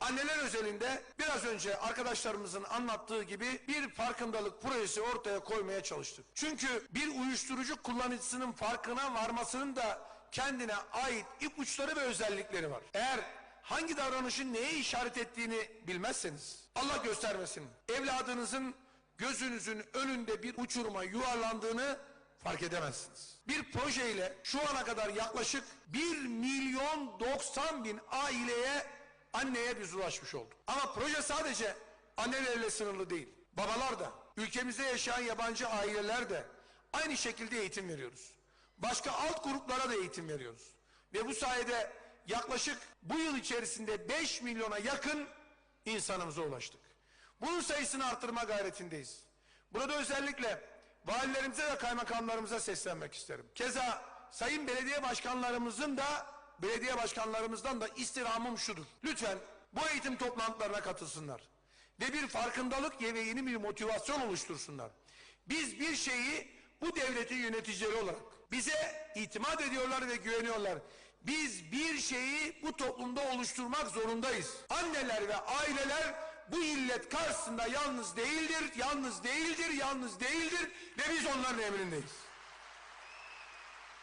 Anneler özelinde biraz önce arkadaşlarımızın anlattığı gibi bir farkındalık projesi ortaya koymaya çalıştık. Çünkü bir uyuşturucu kullanıcısının farkına varmasının da kendine ait ipuçları ve özellikleri var. Eğer hangi davranışın neye işaret ettiğini bilmezseniz Allah göstermesin evladınızın gözünüzün önünde bir uçuruma yuvarlandığını fark edemezsiniz. Bir projeyle şu ana kadar yaklaşık 1 milyon 90 bin aileye anneye biz ulaşmış olduk. Ama proje sadece annelerle sınırlı değil. Babalar da, ülkemizde yaşayan yabancı aileler de aynı şekilde eğitim veriyoruz. Başka alt gruplara da eğitim veriyoruz. Ve bu sayede yaklaşık bu yıl içerisinde 5 milyona yakın insanımıza ulaştık. Bunun sayısını arttırma gayretindeyiz. Burada özellikle valilerimize ve kaymakamlarımıza seslenmek isterim. Keza sayın belediye başkanlarımızın da belediye başkanlarımızdan da istirhamım şudur. Lütfen bu eğitim toplantılarına katılsınlar. Ve bir farkındalık ve yeni bir motivasyon oluştursunlar. Biz bir şeyi bu devletin yöneticileri olarak bize itimat ediyorlar ve güveniyorlar. Biz bir şeyi bu toplumda oluşturmak zorundayız. Anneler ve aileler bu illet karşısında yalnız değildir, yalnız değildir, yalnız değildir ve biz onların emrindeyiz.